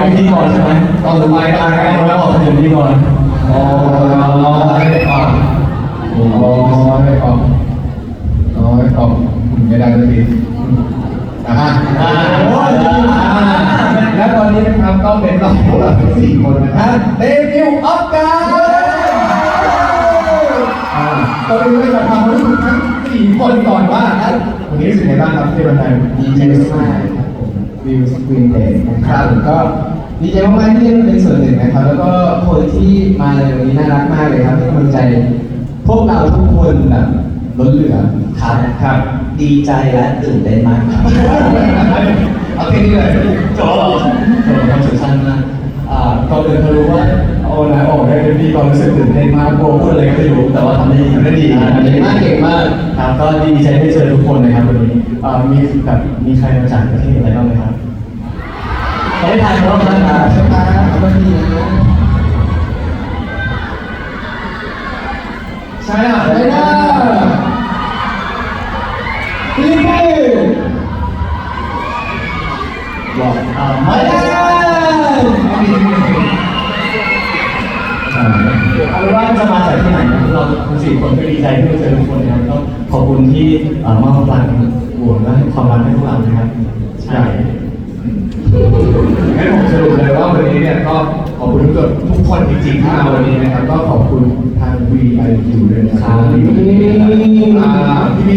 เป็นพิธีกรใช่ไหมตอนสุดท้ายได้แล้วออกเป็นพิธีกรอ๋อได้ก่อนอ๋อได้ก่อนอ๋อได้ก่อนไม่ได้สักทีอ่าและตอนนี้นะครับก็เป็นเราพวกเราสี่คนนะครับเดบิวต์ออฟการอ่าก็เป็นเรื่องจากความรู้สึกทั้งสี่คนก่อนว่าวันนี้รู้สึกไงบ้างครับที่วันไทยดีใจมากๆครับผม วิวสกรีนเดย์นะครับก็ดีใจมากๆที่ได้มาเป็นส่วนหนึ่งนะครับ แล้วก็คนที่มาในวันนี้น่ารักมากเลยครับให้กำลังใจ พวกเราทุกคนแบบล้นเหลือครับครับ ดีใจและตื่นเต้นมากครับเอาแค่นี้เลยจบแล้วเหรอจบความสุดสั้นมากอ่าก่อนอื่นเขารู้ว่า โอ้นะออกได้เป็นพิธีกรรู้สึกตื่นเต้นมากกลัวพูดอะไรก็ไม่รู้แต่ว่าทำได้ดีทำได้ดีอ่าเก่งมากเก่งมากครับก็ดีใจได้เจอทุกคนนะครับวันนี้อ่ามีแบบมีใครมาจากประเทศอะไรบ้างไหมครับประเทศไทยเขาบ้างนะสตาร์เอาไว้ดีนะใช่อะไปนะฟิลิปปินส์บอกอ่าไปไม่ เป็นว่าจะมาจากที่ไหนนะเราทั้งสี่คนก็ดีใจที่ได้เจอทุกคนนะครับต้องขอบคุณที่เอ่อมอบพลังบวกและให้ความรักให้พวกเรานะครับใช่งั้นผมสรุปเลยว่าวันนี้เนี่ยก็ขอบคุณทุกคนทุกคนจริงๆที่มาวันนี้นะครับก็ขอบคุณทาง VIQ ด้วยนะครับที่อ่าที่มี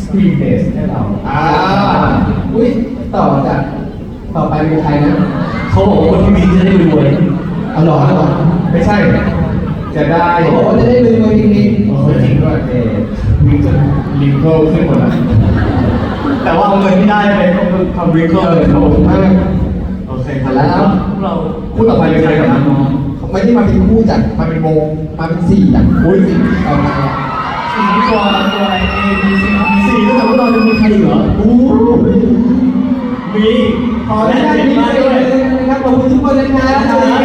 สกรีนเบสให้เราอ่าอุ้ยต่อจากต่อไปเป็นใครนะเขาบอกว่าคนที่มีจะได้รวยเอาหรอเอาหรอไม่ใช่ จะได้เขาบอกว่าจะได้ลืมไว้จริงเออจริงด้วยเออมีจะลิงเกิลขึ้นหมดแล้วแต่ว่าเอาเงินที่ได้ไปก็คือทำวิกเกอร์เลยครับผมๆมากโอเคครับแล้วพวกเราคู่ต่อไปเป็นใครกับน้องไม่ได้มาเป็นคู่จัดๆมาเป็นวงมาเป็นสี่จัดอุ้ยสี่เอามาอะสี่ตัวตัวอะไรเอบีซีสี่ก็แต่พวกเราจะมีใครอีกเหรออู้มีขออนุญาตดีใจเลยนะครับขอบคุณทุกคนนะครับสวัสดีครับ